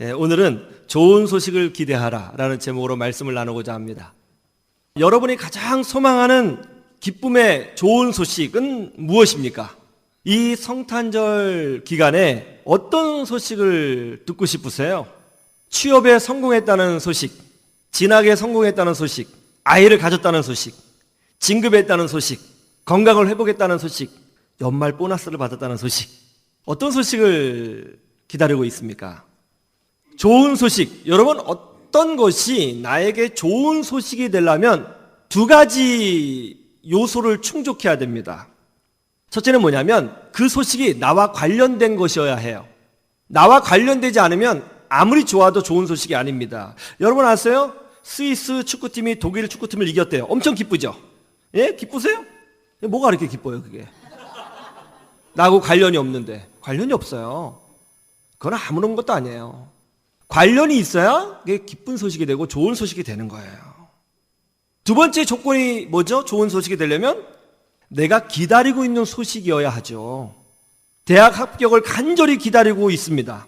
예, 오늘은 좋은 소식을 기대하라 라는 제목으로 말씀을 나누고자 합니다. 여러분이 가장 소망하는 기쁨의 좋은 소식은 무엇입니까? 이 성탄절 기간에 어떤 소식을 듣고 싶으세요? 취업에 성공했다는 소식, 진학에 성공했다는 소식, 아이를 가졌다는 소식, 진급했다는 소식, 건강을 회복했다는 소식, 연말 보너스를 받았다는 소식. 어떤 소식을 기다리고 있습니까? 좋은 소식. 여러분, 어떤 것이 나에게 좋은 소식이 되려면 두 가지 요소를 충족해야 됩니다. 첫째는 뭐냐면 그 소식이 나와 관련된 것이어야 해요. 나와 관련되지 않으면 아무리 좋아도 좋은 소식이 아닙니다. 여러분 아세요? 스위스 축구팀이 독일 축구팀을 이겼대요. 엄청 기쁘죠? 예? 기쁘세요? 뭐가 그렇게 기뻐요, 그게? 나하고 관련이 없는데. 관련이 없어요. 그건 아무런 것도 아니에요. 관련이 있어야 그게 기쁜 소식이 되고 좋은 소식이 되는 거예요. 두 번째 조건이 뭐죠? 좋은 소식이 되려면 내가 기다리고 있는 소식이어야 하죠. 대학 합격을 간절히 기다리고 있습니다.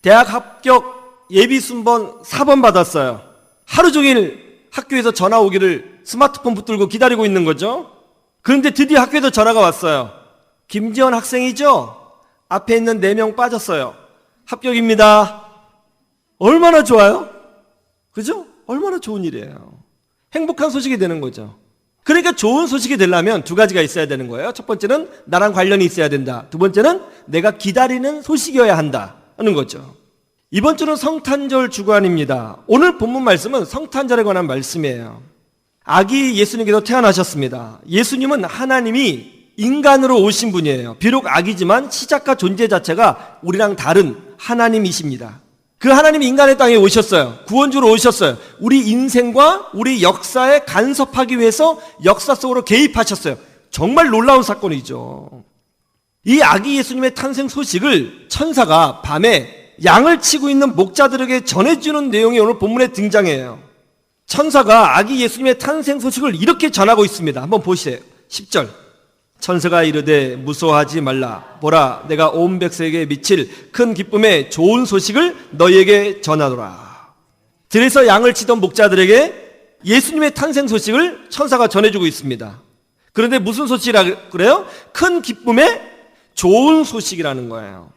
대학 합격 예비 순번 4번 받았어요. 하루 종일 학교에서 전화 오기를 스마트폰 붙들고 기다리고 있는 거죠. 그런데 드디어 학교에서 전화가 왔어요. 김지원 학생이죠? 앞에 있는 4명 빠졌어요. 합격입니다. 얼마나 좋아요? 그죠? 얼마나 좋은 일이에요. 행복한 소식이 되는 거죠. 그러니까 좋은 소식이 되려면 두 가지가 있어야 되는 거예요. 첫 번째는 나랑 관련이 있어야 된다. 두 번째는 내가 기다리는 소식이어야 한다. 하는 거죠. 이번 주는 성탄절 주간입니다. 오늘 본문 말씀은 성탄절에 관한 말씀이에요. 아기 예수님께서 태어나셨습니다. 예수님은 하나님이 인간으로 오신 분이에요. 비록 아기지만 시작과 존재 자체가 우리랑 다른 하나님이십니다. 그 하나님이 인간의 땅에 오셨어요. 구원주로 오셨어요. 우리 인생과 우리 역사에 간섭하기 위해서 역사 속으로 개입하셨어요. 정말 놀라운 사건이죠. 이 아기 예수님의 탄생 소식을 천사가 밤에 양을 치고 있는 목자들에게 전해주는 내용이 오늘 본문에 등장해요. 천사가 아기 예수님의 탄생 소식을 이렇게 전하고 있습니다. 한번 보세요. 10절. 천사가 이르되 무서워하지 말라. 보라, 내가 온 백성에게 미칠 큰 기쁨의 좋은 소식을 너희에게 전하노라. 들에서 양을 치던 목자들에게 예수님의 탄생 소식을 천사가 전해주고 있습니다. 그런데 무슨 소식이라 그래요? 큰 기쁨의 좋은 소식이라는 거예요.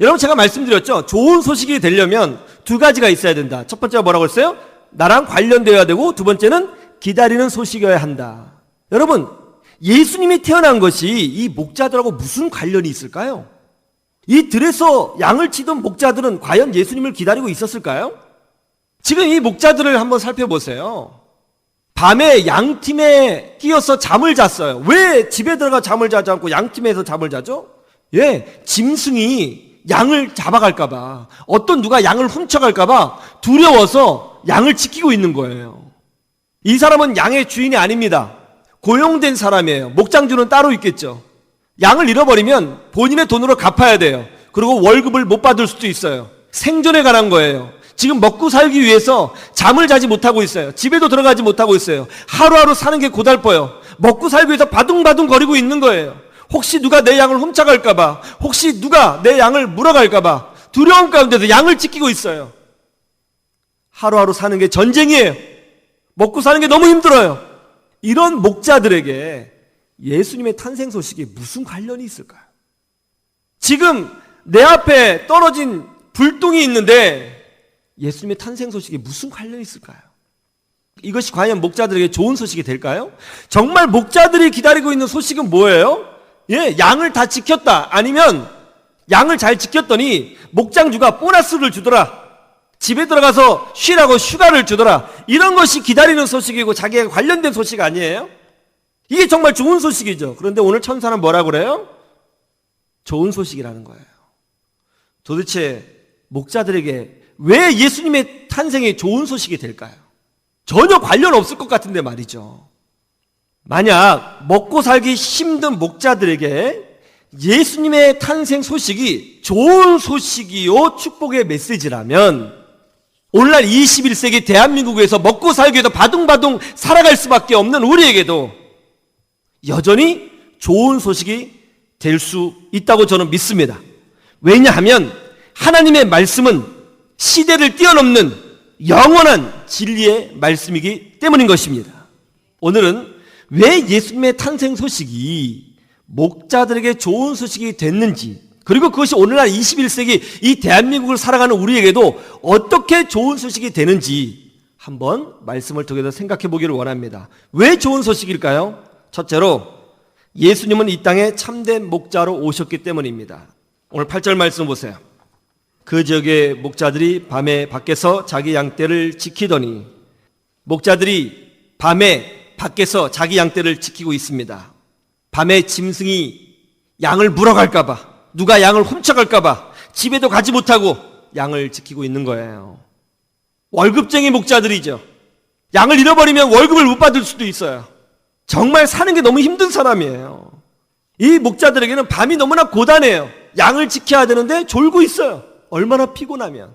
여러분 제가 말씀드렸죠. 좋은 소식이 되려면 두 가지가 있어야 된다. 첫 번째가 뭐라고 했어요? 나랑 관련되어야 되고 두 번째는 기다리는 소식이어야 한다. 여러분 예수님이 태어난 것이 이 목자들하고 무슨 관련이 있을까요? 이 들에서 양을 치던 목자들은 과연 예수님을 기다리고 있었을까요? 지금 이 목자들을 한번 살펴보세요. 밤에 양팀에 끼어서 잠을 잤어요. 왜 집에 들어가 잠을 자지 않고 양팀에서 잠을 자죠? 예, 짐승이 양을 잡아갈까봐, 어떤 누가 양을 훔쳐갈까봐 두려워서 양을 지키고 있는 거예요. 이 사람은 양의 주인이 아닙니다. 고용된 사람이에요. 목장주는 따로 있겠죠. 양을 잃어버리면 본인의 돈으로 갚아야 돼요. 그리고 월급을 못 받을 수도 있어요. 생존에 관한 거예요. 지금 먹고 살기 위해서 잠을 자지 못하고 있어요. 집에도 들어가지 못하고 있어요. 하루하루 사는 게 고달퍼요. 먹고 살기 위해서 바둥바둥 거리고 있는 거예요. 혹시 누가 내 양을 훔쳐갈까봐, 혹시 누가 내 양을 물어갈까봐 두려움 가운데서 양을 지키고 있어요. 하루하루 사는 게 전쟁이에요. 먹고 사는 게 너무 힘들어요. 이런 목자들에게 예수님의 탄생 소식이 무슨 관련이 있을까요? 지금 내 앞에 떨어진 불똥이 있는데 예수님의 탄생 소식이 무슨 관련이 있을까요? 이것이 과연 목자들에게 좋은 소식이 될까요? 정말 목자들이 기다리고 있는 소식은 뭐예요? 예, 양을 다 지켰다. 아니면 양을 잘 지켰더니 목장주가 보너스를 주더라. 집에 들어가서 쉬라고 휴가를 주더라. 이런 것이 기다리는 소식이고 자기가 관련된 소식 아니에요? 이게 정말 좋은 소식이죠. 그런데 오늘 천사는 뭐라 그래요? 좋은 소식이라는 거예요. 도대체 목자들에게 왜 예수님의 탄생이 좋은 소식이 될까요? 전혀 관련 없을 것 같은데 말이죠. 만약 먹고 살기 힘든 목자들에게 예수님의 탄생 소식이 좋은 소식이요 축복의 메시지라면 오늘날 21세기 대한민국에서 먹고 살기 위해서 바둥바둥 살아갈 수밖에 없는 우리에게도 여전히 좋은 소식이 될 수 있다고 저는 믿습니다. 왜냐하면 하나님의 말씀은 시대를 뛰어넘는 영원한 진리의 말씀이기 때문인 것입니다. 오늘은 왜 예수님의 탄생 소식이 목자들에게 좋은 소식이 됐는지, 그리고 그것이 오늘날 21세기 이 대한민국을 살아가는 우리에게도 어떻게 좋은 소식이 되는지 한번 말씀을 통해서 생각해 보기를 원합니다. 왜 좋은 소식일까요? 첫째로 예수님은 이 땅에 참된 목자로 오셨기 때문입니다. 오늘 8절 말씀 보세요. 그 지역의 목자들이 밤에 밖에서 자기 양떼를 지키더니 목자들이 밤에 밖에서 자기 양떼를 지키고 있습니다. 밤에 짐승이 양을 물어갈까봐 누가 양을 훔쳐갈까봐 집에도 가지 못하고 양을 지키고 있는 거예요. 월급쟁이 목자들이죠. 양을 잃어버리면 월급을 못 받을 수도 있어요. 정말 사는 게 너무 힘든 사람이에요. 이 목자들에게는 밤이 너무나 고단해요. 양을 지켜야 되는데 졸고 있어요. 얼마나 피곤하면.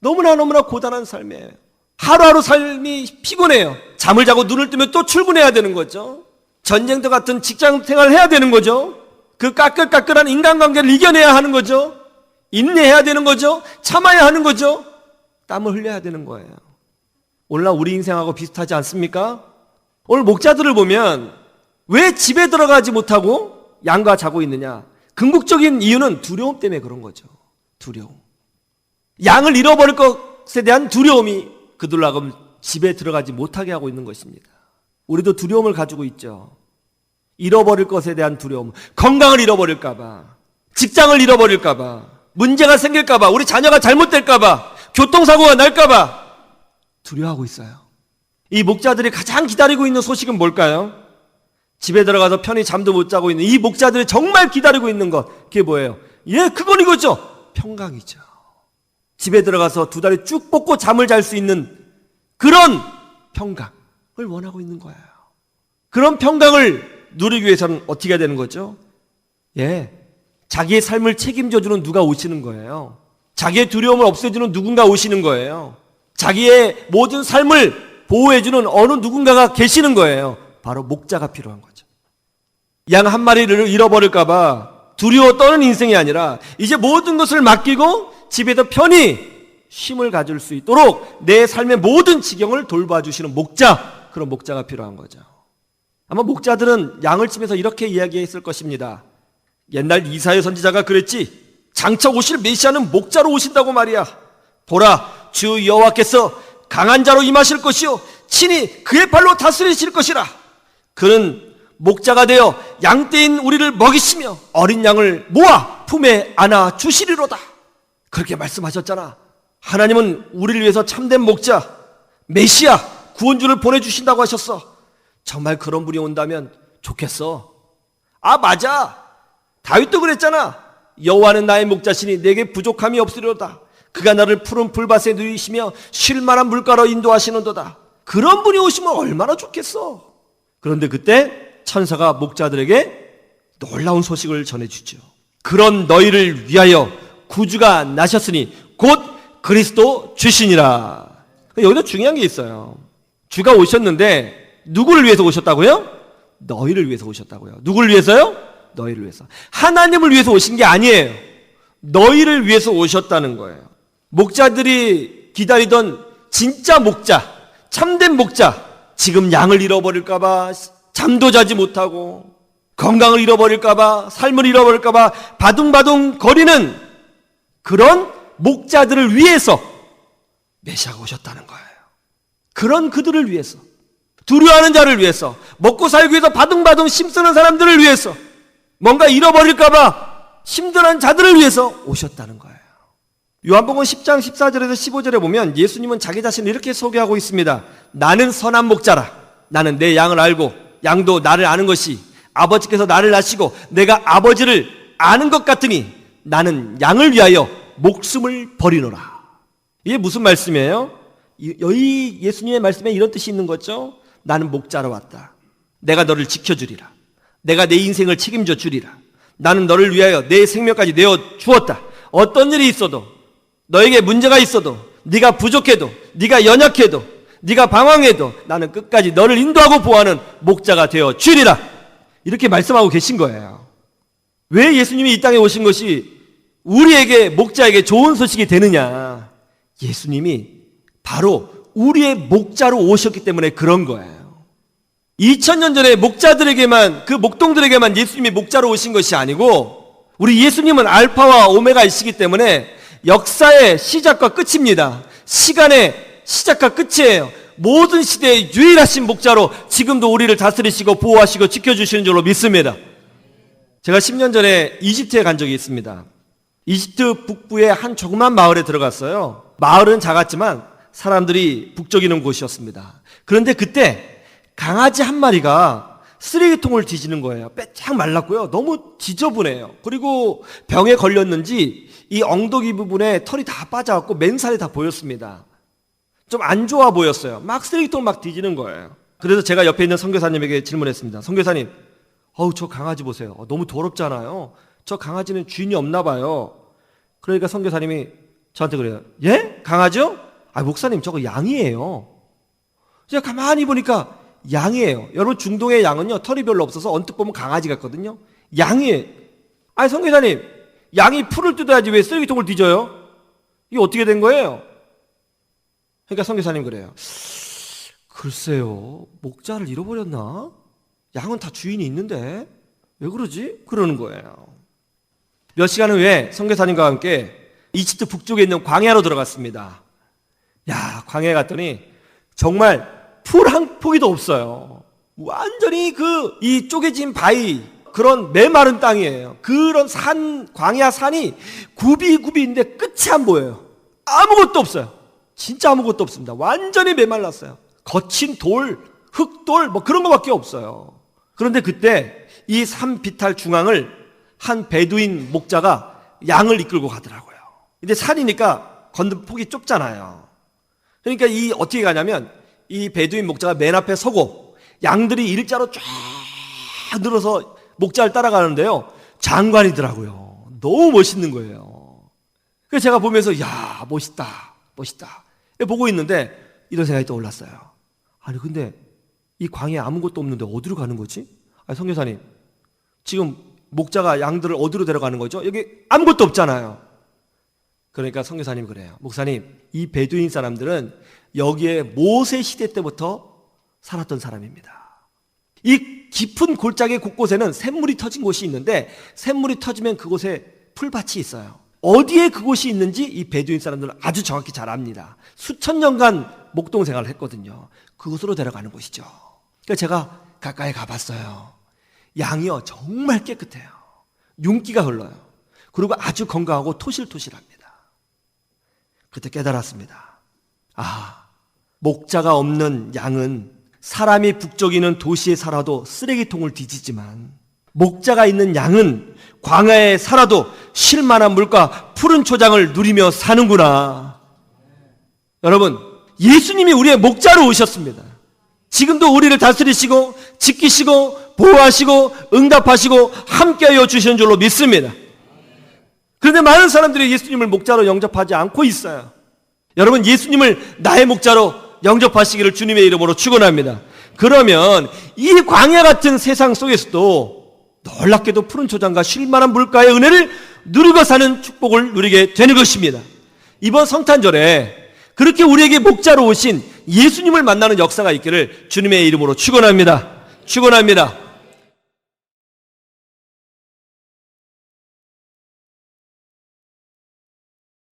너무나 너무나 고단한 삶이에요. 하루하루 삶이 피곤해요. 잠을 자고 눈을 뜨면 또 출근해야 되는 거죠. 전쟁터 같은 직장 생활을 해야 되는 거죠. 그 까끌까끌한 인간관계를 이겨내야 하는 거죠. 인내해야 되는 거죠. 참아야 하는 거죠. 땀을 흘려야 되는 거예요. 오늘날 우리 인생하고 비슷하지 않습니까? 오늘 목자들을 보면 왜 집에 들어가지 못하고 양과 자고 있느냐? 궁극적인 이유는 두려움 때문에 그런 거죠. 두려움. 양을 잃어버릴 것에 대한 두려움이 그들로 하여금 집에 들어가지 못하게 하고 있는 것입니다. 우리도 두려움을 가지고 있죠. 잃어버릴 것에 대한 두려움, 건강을 잃어버릴까봐, 직장을 잃어버릴까봐, 문제가 생길까봐, 우리 자녀가 잘못될까봐, 교통사고가 날까봐 두려워하고 있어요. 이 목자들이 가장 기다리고 있는 소식은 뭘까요? 집에 들어가서 편히 잠도 못 자고 있는 이 목자들이 정말 기다리고 있는 것, 그게 뭐예요? 예, 그건 이거죠. 평강이죠. 집에 들어가서 두 다리 쭉 뻗고 잠을 잘 수 있는 그런 평강을 원하고 있는 거예요. 그런 평강을 누리기 위해서는 어떻게 해야 되는 거죠? 예. 자기의 삶을 책임져주는 누가 오시는 거예요. 자기의 두려움을 없애주는 누군가 오시는 거예요. 자기의 모든 삶을 보호해주는 어느 누군가가 계시는 거예요. 바로 목자가 필요한 거죠. 양 한 마리를 잃어버릴까봐 두려워 떠는 인생이 아니라 이제 모든 것을 맡기고 집에서 편히 쉼을 가질 수 있도록 내 삶의 모든 지경을 돌봐주시는 목자, 그런 목자가 필요한 거죠. 아마 목자들은 양을 치면서 이렇게 이야기했을 것입니다. 옛날 이사야 선지자가 그랬지. 장차 오실 메시아는 목자로 오신다고 말이야. 보라, 주 여호와께서 강한 자로 임하실 것이요 친히 그의 발로 다스리실 것이라. 그는 목자가 되어 양떼인 우리를 먹이시며 어린 양을 모아 품에 안아 주시리로다. 그렇게 말씀하셨잖아. 하나님은 우리를 위해서 참된 목자, 메시아, 구원주를 보내주신다고 하셨어. 정말 그런 분이 온다면 좋겠어. 아, 맞아. 다윗도 그랬잖아. 여호와는 나의 목자시니 내게 부족함이 없으리로다. 그가 나를 푸른 풀밭에 누이시며 쉴만한 물가로 인도하시는도다. 그런 분이 오시면 얼마나 좋겠어. 그런데 그때 천사가 목자들에게 놀라운 소식을 전해주죠. 그런 너희를 위하여 구주가 나셨으니 곧 그리스도 주시니라. 여기서 중요한 게 있어요. 주가 오셨는데 누구를 위해서 오셨다고요? 너희를 위해서 오셨다고요. 누구를 위해서요? 너희를 위해서. 하나님을 위해서 오신 게 아니에요. 너희를 위해서 오셨다는 거예요. 목자들이 기다리던 진짜 목자, 참된 목자, 지금 양을 잃어버릴까봐 잠도 자지 못하고 건강을 잃어버릴까봐 삶을 잃어버릴까봐 바둥바둥 거리는 그런 목자들을 위해서 메시아가 오셨다는 거예요. 그런 그들을 위해서 두려워하는 자를 위해서 먹고 살기 위해서 바둥바둥 힘쓰는 사람들을 위해서 뭔가 잃어버릴까봐 힘들어하는 자들을 위해서 오셨다는 거예요. 요한복음 10장 14절에서 15절에 보면 예수님은 자기 자신을 이렇게 소개하고 있습니다. 나는 선한 목자라. 나는 내 양을 알고 양도 나를 아는 것이 아버지께서 나를 아시고 내가 아버지를 아는 것 같으니 나는 양을 위하여 목숨을 버리노라. 이게 무슨 말씀이에요? 이 예수님의 말씀에 이런 뜻이 있는 거죠. 나는 목자로 왔다. 내가 너를 지켜주리라. 내가 내 인생을 책임져 주리라. 나는 너를 위하여 내 생명까지 내어 주었다. 어떤 일이 있어도 너에게 문제가 있어도 네가 부족해도 네가 연약해도 네가 방황해도 나는 끝까지 너를 인도하고 보호하는 목자가 되어 주리라. 이렇게 말씀하고 계신 거예요. 왜 예수님이 이 땅에 오신 것이 우리에게 목자에게 좋은 소식이 되느냐? 예수님이 바로 우리의 목자로 오셨기 때문에 그런 거예요. 2000년 전에 목자들에게만, 그 목동들에게만 예수님이 목자로 오신 것이 아니고, 우리 예수님은 알파와 오메가이시기 때문에 역사의 시작과 끝입니다. 시간의 시작과 끝이에요. 모든 시대의 유일하신 목자로 지금도 우리를 다스리시고 보호하시고 지켜주시는 줄로 믿습니다. 제가 10년 전에 이집트에 간 적이 있습니다. 이집트 북부의 한 조그만 마을에 들어갔어요. 마을은 작았지만 사람들이 북적이는 곳이었습니다. 그런데 그때 강아지 한 마리가 쓰레기통을 뒤지는 거예요. 빼짝 말랐고요. 너무 지저분해요. 그리고 병에 걸렸는지 이 엉덩이 부분에 털이 다 빠져갖고 맨살이 다 보였습니다. 좀 안 좋아 보였어요. 막 쓰레기통 막 뒤지는 거예요. 그래서 제가 옆에 있는 선교사님에게 질문했습니다. 선교사님, 어우, 저 강아지 보세요. 어, 너무 더럽잖아요. 저 강아지는 주인이 없나 봐요. 그러니까 선교사님이 저한테 그래요. 예? 강아지요? 아, 목사님, 저거 양이에요. 제가 가만히 보니까 양이에요. 여러분, 중동의 양은요, 털이 별로 없어서 언뜻 보면 강아지 같거든요. 양이에요. 아니, 선교사님, 양이 풀을 뜯어야지 왜 쓰레기통을 뒤져요? 이게 어떻게 된 거예요? 그러니까 선교사님 그래요. 글쎄요, 목자를 잃어버렸나? 양은 다 주인이 있는데 왜 그러지? 그러는 거예요. 몇 시간 후에 선교사님과 함께 이집트 북쪽에 있는 광야로 들어갔습니다. 야, 광야에 갔더니 정말 풀 한 포기도 없어요. 완전히 그 이 쪼개진 바위 그런 메마른 땅이에요. 그런 산 광야 산이 굽이굽이인데 끝이 안 보여요. 아무것도 없어요. 진짜 아무것도 없습니다. 완전히 메말랐어요. 거친 돌, 흙돌 뭐 그런 거밖에 없어요. 그런데 그때 이 산 비탈 중앙을 한 베두인 목자가 양을 이끌고 가더라고요. 근데 산이니까 건너 폭이 좁잖아요. 그러니까 이 어떻게 가냐면 이 베두인 목자가 맨 앞에 서고 양들이 일자로 쫙 늘어서 목자를 따라가는데요. 장관이더라고요. 너무 멋있는 거예요. 그래서 제가 보면서 야 멋있다 멋있다 보고 있는데 이런 생각이 떠올랐어요. 아니 근데 이 광야에 아무것도 없는데 어디로 가는 거지? 아니 성교사님 지금 목자가 양들을 어디로 데려가는 거죠? 여기 아무것도 없잖아요. 그러니까 성교사님 그래요. 목사님 이 베두인 사람들은 여기에 모세 시대 때부터 살았던 사람입니다. 이 깊은 골짜기 곳곳에는 샘물이 터진 곳이 있는데 샘물이 터지면 그곳에 풀밭이 있어요. 어디에 그곳이 있는지 이 베두인 사람들은 아주 정확히 잘 압니다. 수천 년간 목동 생활을 했거든요. 그곳으로 데려가는 곳이죠. 그래서 제가 가까이 가봤어요. 양이요 정말 깨끗해요. 윤기가 흘러요. 그리고 아주 건강하고 토실토실합니다. 그때 깨달았습니다. 아, 목자가 없는 양은 사람이 북적이는 도시에 살아도 쓰레기통을 뒤지지만 목자가 있는 양은 광야에 살아도 쉴만한 물과 푸른 초장을 누리며 사는구나. 여러분, 예수님이 우리의 목자로 오셨습니다. 지금도 우리를 다스리시고 지키시고 보호하시고 응답하시고 함께하여 주시는 줄로 믿습니다. 그런데 많은 사람들이 예수님을 목자로 영접하지 않고 있어요. 여러분 예수님을 나의 목자로 영접하시기를 주님의 이름으로 축원합니다. 그러면 이 광야 같은 세상 속에서도 놀랍게도 푸른 초장과 쉴만한 물가의 은혜를 누리고 사는 축복을 누리게 되는 것입니다. 이번 성탄절에 그렇게 우리에게 목자로 오신 예수님을 만나는 역사가 있기를 주님의 이름으로 축원합니다. 축원합니다.